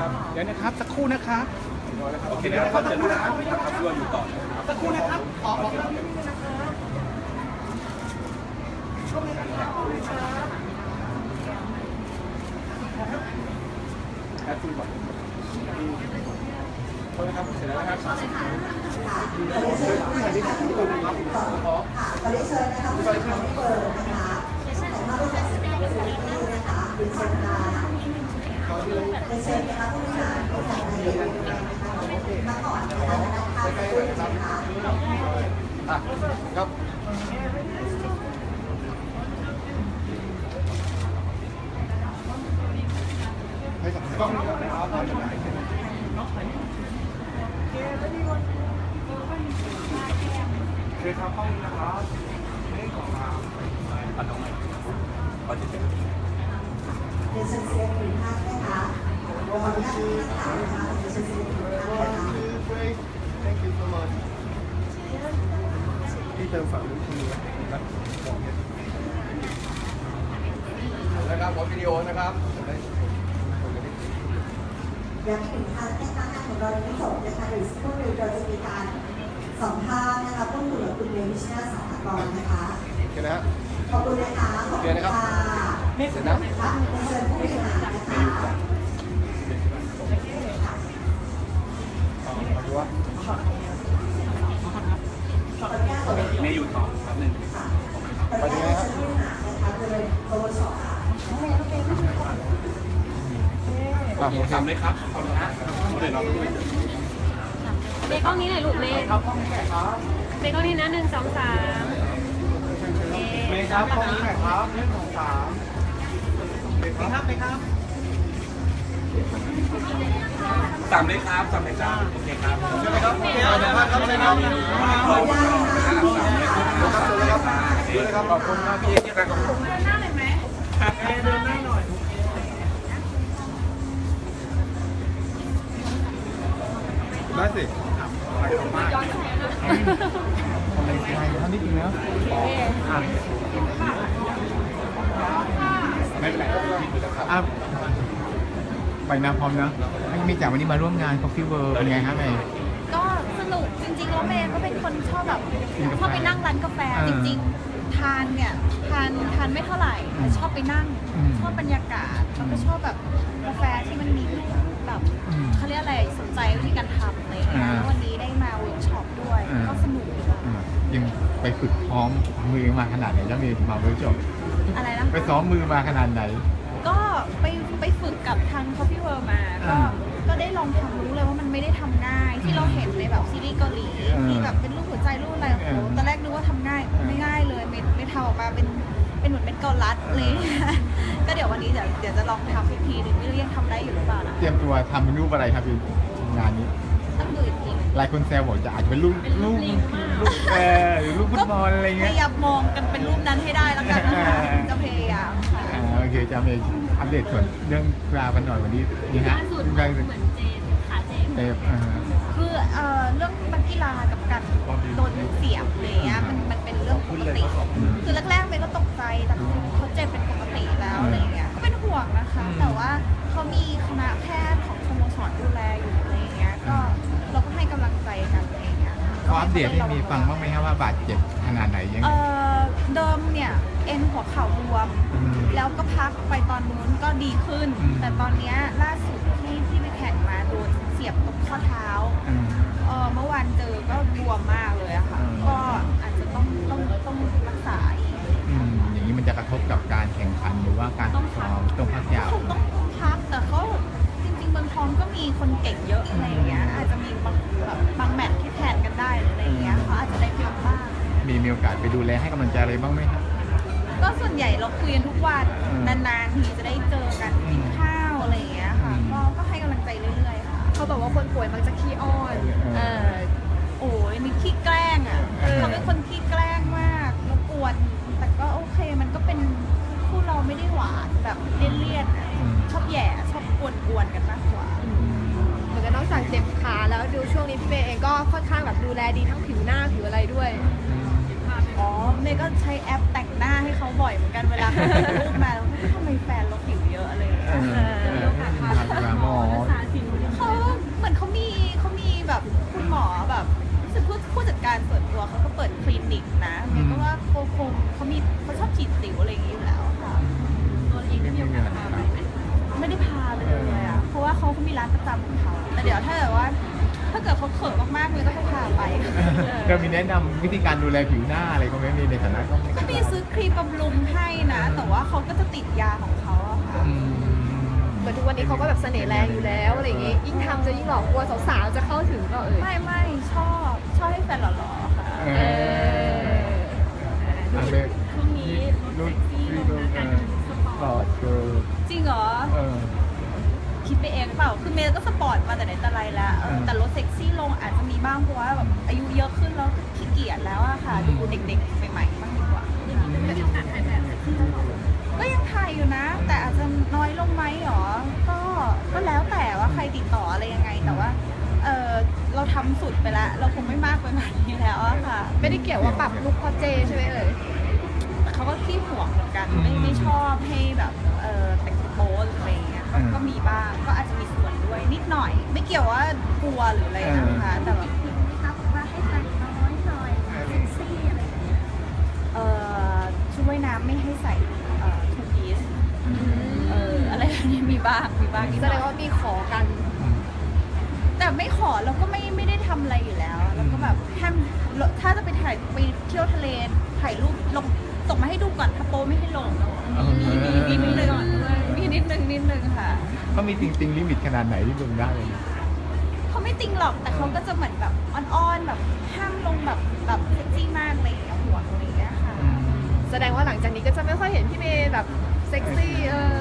นะครับ เดี๋ยวนะครับสักครู่นะครับโอเคนะครับจะรู้นะครับครับที่ว่าอยู่ต่อนะครับสักครู่นะครับออกออกครับแอดฟูลก่อนโทษนะครับเสร็จแล้วนะครับขอเรียนเชิญนะคะผู้เชิญนะคะผู้เปิดนะคะของมาด้วยกันสิบเอ็ดที่นะคะเป็นเชิญมาเป็นเชิญนะคะผู้บริหารของสายงานนะคะมาก่อนนะคะนะคะผู้บริหารนะคะ อะครับให้สัมภาษณ์กล้องนะครับโอเคครับห้องนี้นะครับให้ของมาอัดตรงไหนอัดที่เป็น เป็นเชิญเสียงหนึ่งท่านนะคะขออนุญาตที่ถามนะคะเป็นเชิญเสียงหนึ่งท่านนะคะ Thank you so much ที่เติมฝากลูกคุณนะครับนะครับขอวิดีโอนะครับยังอีกหนึ่งท่านนะคะงานของเรายังไม่จบนะคะเดี๋ยวสักครู่หนึ่งเราจะมีการสัมภาษณ์นะคะพูดคุยกับคุณเมย์วิชนาสหกรณ์นะคะโอเคนะขอบคุณนะคะขอบคุณค่ะ เสร็จนะค่ะเป็นเชิญผู้บริหารนดูว่าขออนุญาตขออนุญาตเมย์อยู่ต่อครับหนึ่งขออนุญาตเชิญผู้บริหารนะคะคือโปรโมชั่นค่ะอะผมทำเลยครับขอบคุณนะเดี๋ยวเราดูเบกล้องนี้หน่อยลูกเมย์ครับห้องนี้หน่อยครับเบกล้องนี้นะหนึ่งสองสามเมย์ครับห้องนี้หน่อยครับหนึ่งสองสาม ครับเมย์ครับสามเลยครับสามเลยจ้าโอเคครับใช่ไหมครับโอเคเอาเลยครับครับใช่ครับขออนุญาตนะคะดูเลยครับขอบคุณครับพี่ที่รักของผมได้สิไม่เป็นไร ไม่เป็นไรอะไปนะพร้อมนะไม่มีจากวันนี้มาร่วมงาน Coffee World เป็นไงครับเมย์ ก็สนุกจริงๆแล้วเมย์ก็เป็นคนชอบแบบกินกาแฟชอบไปนั่งร้านกาแฟเออจริงๆ ทานเนี่ยทานทานไม่เท่าไหร่แต่ชอบไปนั่ง อืมชอบบรรยากาศแล้วก็ชอบแบบกาแฟที่มันมีแบบอืมเขาเรียกอะไรสนใจวิธีการทำอะไรอย่างเงี้ยอ่า แล้ววันนี้ ไปฝึกซ้อมมือมาขนาดไหนแล้วเมย์มาเวิร์กช็อปอะไรนะไปซ้อมมือมาขนาดไหน ก็ไปไปฝึกกับทาง Coffee World มา ก็อ่าก็ได้ลองทำรู้เลยว่ามันไม่ได้ทำง่าย ที่เราเห็นในแบบซีรีส์เกาหลีอ่าที่แบบเป็นรูปหัวใจรูปอะไรโอ้โหอ่าตอนแรกนึกว่าทำง่ายไม่ง่ายเลยเมดไม่ทำออกมาเป็นเป็นเหมือนเป็นเกาลัดเลย ก็เดี๋ยววันนี้เดี๋ยวเดี๋ยวจะลองทำอีกทีหนึงไม่รู้ยังทำได้อยู่หรือเปล่านะเตรียมตัวทำเป็นรูปอะไรครับพี่งานนี้ ต้องดูอีกที หลายคนแซวบอกจะอาจจะเป็นรูปรูปรูปเออหรือรูปฟุตบอลอะไรพเงี้ย ยายามมองกันเป็นรูปนั้นให้ได้แล้วกันนะคะอ่า จะพยายามค่ะ อ่าโอเคจะเมย์อัปเดตส่วนเรื่องราวกันหน่อยวันนี้นี่ฮะล่าสุดการเหมือนเจนขาเจน เตะอ่า คือเอ่อเรื่องนักกีฬากับการโดนเสียบอะไรเงี้ยมันมันเป็นเรื่องปกติ คือแรกๆเมย์ก็ตกใจแต่เขาเจ็บเป็นปกติแล้วอะไรเงี้ยก็เป็นห่วงนะคะ แต่ว่าเขามีค อัปเดตให้มีฟังบ้างไหมครับว่าบาดเจ็บขนาดไหนยังเอไงอเดิมเนี่ยเอ็นหัวเข่าบวม อืมแล้วก็พักไปตอนนู้นก็ดีขึ้น อืม แต่ตอนเนี้ยล่าสุดที่ที่ไปแข่งมาโดนเสียบตรงข้อเท้า อืม เออเมื่อวานเจอก็บวมมากเลยอะค่ะ อืม ก็อาจจะต้องต้องต้องรักษาอีกอืมอย่างนี้มันจะกระทบกับการแข่งขันหรือว่าการฝึกซ้อมต้องพักยาว คงต้องพักแต่เขาจริงๆเมืองทองก็มีคนเก่งเยอะอะ มีมีโอกาสไปดูแลให้กำลังใจอะไรบ้างไหมครับ ก็ส่วนใหญ่เราคุยกันทุกวันอืมนานๆทีจะได้เจอกันกินข้าวอะไรอย่างเงี้ยค่ะ อืม ก็ก็ให้กำลังใจเรื่อยๆค่ะ เขาบอกว่าคนป่วยมักจะขี้อ้อน เออเออโอ้ยนี่ขี้แกล้งอะเออ เขาเป็นคนขี้แกล้งมากแล้วกวนแต่ก็โอเค มันก็เป็นคู่เราไม่ได้หวานแบบเลี่ยนๆอะอืม ชอบแหย่ชอบกวนๆกันมากกว่า เหมือนกันนอกจากเจ็บขาแล้วดูช่วงนี้พี่เมย์เองก็ค่อนข้างแบบดูแลดีทั้งผิวหน้าผิวอะไรด้วย อืมอ๋อ เมย์ก็ใช้แอปแต่งหน้าให้เขาบ่อยเหมือนกันเวลาเขาถ่ายรูปมาแล้วทำไมแฟนเราผิวเยอะอะไรเงี้ยเออมีาสพาไปหหมอรักษาผิวเขาเหมือนเขามีเขามีแบบคุณหมอแบบรู้สึกผู้จัดการส่วนตัวเขาก็เปิดคลินิกนะเมย์ก็ว่าโคคงเขามีเขาชอบฉีดสิวอะไรอย่างเงี้อยู่แล้วค่ะตัวเองได้มีโอกาสพาไปไหมไม่ได้พาไปเลยอะเพราะว่าเขาก็มีร้านประจำของเขาแต่เดี๋ยวถ้าแกิว่าาเกิดเขาเขินมากๆเลยก็จะพาไป เรามีแนะนำวิธีการดูแลผิวหน้าอะไรก็ไม่มีในฐานะก็ก็มีซื้อครีมบำรุงให้นะ แต่ว่าเขาก็จะติดยาของเขาอะค่ะ อืมเหมือนทุกวันนี้เขาก็แบบเสน่ห์แรงอยู่แล้วอะไรอย่างงี้ยิ่งทำจะยิ่งหลอกกลัวสาวๆจะเข้าถึงก็เอ่ยไม่ไม่ชอบชอบให้แฟนหล่อๆค่ะเอเออออันเล็กช่วงนี้รุ่นที่รุ่นเออปอดเกิร์ลจริงเหรอ เออ คิดไปเองเปล่า คือเมย์ก็สปอร์ตมาแต่ไหนแต่ไรแล้วเอออืมแต่ลดเซ็กซี่ลงอาจจะมีบ้างเพราะว่าแบบอายุเยอะขึ้นแล้วขี้เกียจแล้วอะค่ะ ดูเด็กๆใหม่ๆบ้างดีกว่า ก็ยังถ่ายอยู่นะ แต่อาจจะน้อยลงไหมหรอ ก็ก็แล้วแต่ว่าใครติดต่ออะไรยังไงแต่ว่าเออเราทำสุดไปแล้ว เราคงไม่มากไปกว่านี้แล้วอะค่ะ ไม่ได้เกี่ยวว่าปรับลุคพอเจใช่ไหมเอ่ย เขาก็ขี้ห่วงเหมือนกันไม่ไม่ชอบให้แบบ มก็มีบ้าง ก็อาจจะมีส่วนด้วยนิดหน่อย ไม่เกี่ยวว่ากลัวหรืออะไรนะคะ แต่แบบครับว่าให้แต่งน้อยหน่อยเซ็กซี่อะไรอย่างเงี้ยเออชุดว่ายน้ำไม่ให้ใส่เอ่อทูพีซเอออะไรแบบนี้มีบ้างมีบ้างนิดแสหดน่งอยว่ามีขอกัน แต่ไม่ขอเราก็ไม่ไม่ได้ทำอะไรอยู่แล้วแล้วก็แบบห้ามถ้าจะไปถ่ายไปเที่ยวทะเลถ่ายรูปลงส่งมาให้ดูก่อนถ้าโป๊ไม่ให้ลงมีมีมีมีนิดนึงมีนิดนึงนิดนึงค่ะ เขามีจริงๆลิมิตขนาดไหนที่ลงได้เลยนะเขาไม่ติงหรอกแต่เขาก็จะเหมือนแบบอ้อนๆแบบห้ามลงแบบแบบเซ็กซี่มากอะไรอย่างเงี้ยห่วงอะไรอย่างเงี้ยค่ะ แสดงว่าหลังจากนี้ก็จะไม่ค่อยเห็นพี่เมย์แบบเซ็กซี่เออ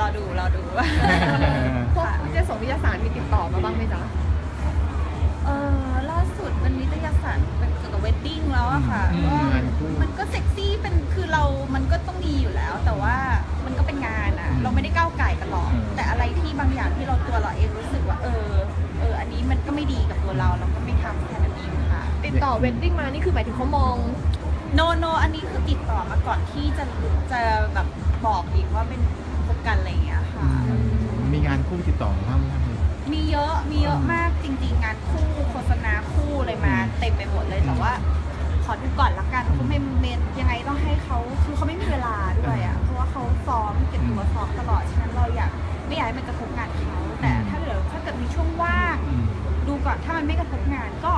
รอดูรอดูพวกนิตยสารวิทยาศาสตร์มีติดต่อมาบ้างไหมจ๊ะเออล่าสุดมันนิตยสารเป็นเกี่ยวกับเวดดิ้งแล้วอะค่ะอืมก็งานคู่ เวดดิ้งมานี่คือหมายถึงเขามอง โนโนอันนี้คือติดต่อมาก่อนที่จะจะแบบบอกอีกว่าเป็นคบกันอะไรอย่างเงี้ยค่ะ มีงานคู่ติดต่อมาบ้างไหมมีเยอะมีเยอะมากจริง ๆ งานคู่โฆษณาคู่อะไรมาอืมเต็มไปหมดเลยแต่ว่า ขอดูก่อนละกันเพราะไม่เมนยังไงต้องให้เขาคือเขาไม่มีเวลาด้วยอะเพราะว่าเขาซ้อมเก็บตัวซ้อมตลอดฉะนั้นเราอยากไม่อยากให้มันกระทบงานเขาแต่ถ้าเกิดถ้าเกิดมีช่วงว่างอืม ดูก่อนถ้ามันไม่กระทบงานก็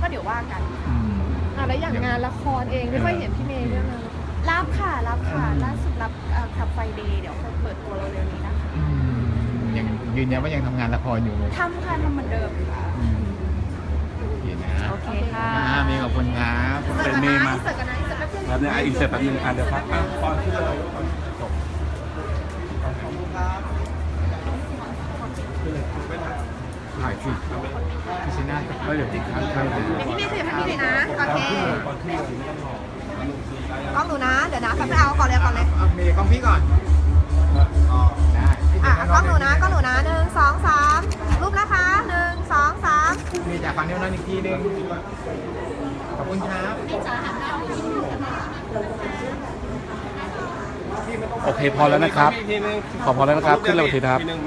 ก็เดี๋ยวว่ากัน อืม อะแล้วอย่างงานละครเองไม่ค่อยเห็นพี่เมย์เรื่องงานละครรับค่ะ รับค่ะอืมล่าสุดรับขับไฟเดย์เดี๋ยวเปิดตัวเร็วๆนี้นะคะอืมยังยืนยันว่ายังทำงานละครอยู่เลยทำค่ะทำเหมือนเดิมค่ะ อืมโอเคนะโอเคค่ะอ่ามีขอบคุณครับเป็นเมย์มา เสิร์ฟกันนะเสิร์ฟแป๊บนึงแล้วเนี่ยอีกเสร็จแป๊บนึงอะเดี๋ยวพักอะก่อนที่เราจบ ถ่ายสิพิชนาธิ์ก็เดี๋ยวติดครับใช่เลยพี่เมย์ขยับให้พี่เลยนะ โอเคก่อนที่เราถึงต้องรอกล้องหนูนะ เดี๋ยวนะแป๊บนึงเอาก่อนเลยก่อนเลยเอาเมย์กล้องพี่ก่อนอ๋อได้อะกล้องหนูนะกล้องหนูนะหนึ่งสองสามรูปนะคะหนึ่งสองสามมีจากฟังนิ้วนั้นอีกทีหนึงขอบคุณครับโอเคพอแล้วนะครับทีนึงขอพอแล้วนะครับ ขึ้นเร็วทีนะครับทีนึง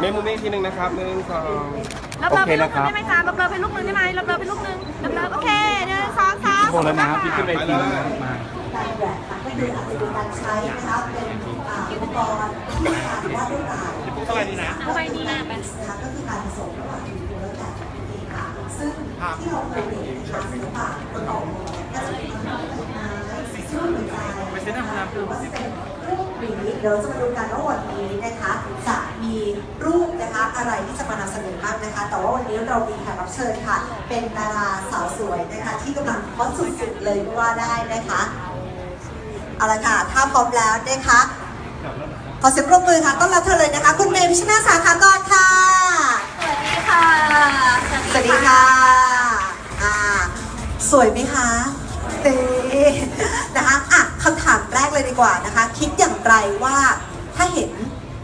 เมย์เมย์เมย์มุมนี้ทีนึงนะครับหนึ่งสองโอเคนะครับ ได้ไหมจ๊ะรับเบอร์เป็นลูกนึงได้ไหมรับเบอร์เป็นลูกนึงรับเบอร์โอเคหนึ่งสองสามโมแล้วนะครับพี่ขึ้นไปทีนึงนะมา การแหวกค่ะก็คืออาจจะมีการใช้นะคะเป็นอ่าอุปกรณ์ที่ทำว่าด้วยการสวัสดีนะสบายดีนะนะคะก็คือการผสมระหว่างยูและแกนนั่นเองค่ะซึ่งที่เราเคยเห็นนะคะศิลปะคนออกแบ ป็นรูปหมีเดี๋ยวจะมาดูกันว่าวันนี้นะคะจะมีรูปนะคะอะไรที่จะมานำเสนอบ้างนะคะ แต่ว่าวันนี้เรามีแขกรับเชิญค่ะ เป็นดาราสาวสวยนะคะ ที่กำลังฮอตสุดๆเลยก็ว่าได้นะคะเอาละค่ะถ้าพร้อมแล้วนะคะขอเสียงปรบมือค่ะต้อนรับเธอเลยนะคะ คุณเมย์พิชนาสาขากรค่ะ สวัสดีค่ะ สวัสดีค่ะอ่าสวยไหมคะเต้นะคะอะคำถามแร กเลยดีกว่านะคะ คิดอย่างไรว่าถ้าเห็น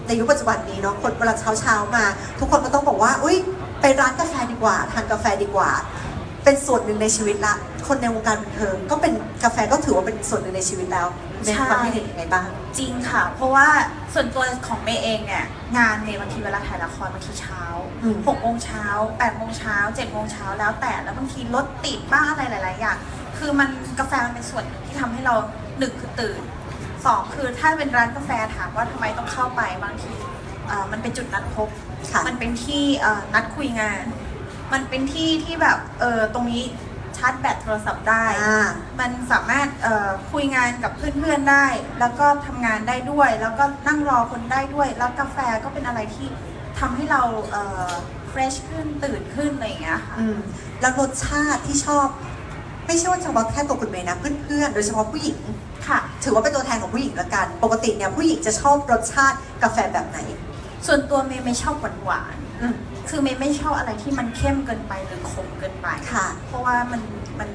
ในยุคปัจจุบันนี้เนาะคนเวลาเช้าเช้าๆมา ทุกคนก็ต้องบอกว่า อุ้ยไปร้านกาแฟดีกว่าทานกาแฟดีกว่า เป็นส่วนหนึ่งในชีวิตละ คนในวงการบันเทิงก็เป็นกาแฟก็ถือว่าเป็นส่วนหนึ่งในชีวิตแล้วในความคิดเห็นยังไงบ้างจริงค่ะ เพราะว่าส่วนตัวของเมย์เองเนี่ยงานเมย์บางทีเวลาถ่ายละครบางทีเช้าอืมหกโมงเช้าแปดโมงเช้าเจ็ดโมงเช้าแล้วแต่แล้วบางทีรถติดบ้างอะไรหลาย ๆ อย่างคือมันกาแฟมันเป็นส่วนหนึ่งที่ทำให้เราหนึ่งคือตื่น สองคือถ้าเป็นร้านกาแฟถามว่าทำไมต้องเข้าไปบางทีเอ่อมันเป็นจุดนัดพบค่ะมันเป็นที่เอ่อนัดคุยงาน มันเป็นที่ที่แบบเออตรงนี้ชาร์จแบตโทรศัพท์ได้อ่ามันสามารถเอ่อคุยงานกับเพื่อนๆได้ แล้วก็ทำงานได้ด้วย แล้วก็นั่งรอคนได้ด้วย แล้วกาแฟก็เป็นอะไรที่ทำให้เราเอ่อ fresh ขึ้นตื่นขึ้นอะไรอย่างเงี้ยค่ะอืมแล้วรสชาติที่ชอบ ไม่ใช่ว่าเฉพาะแค่ตัวคุณเมย์นะเพื่อนๆ โดยเฉพาะผู้หญิง ค่ะ ถือว่าเป็นตัวแทนของผู้หญิงละกัน ปกติเนี่ยผู้หญิงจะชอบรสชาติกาแฟแบบไหน ส่วนตัวเมย์ไม่ชอบหวานอืมๆคือเมย์ไม่ชอบอะไรที่มันเข้มเกินไปหรือขมเกินไปค่ะ เพราะว่ามันมัน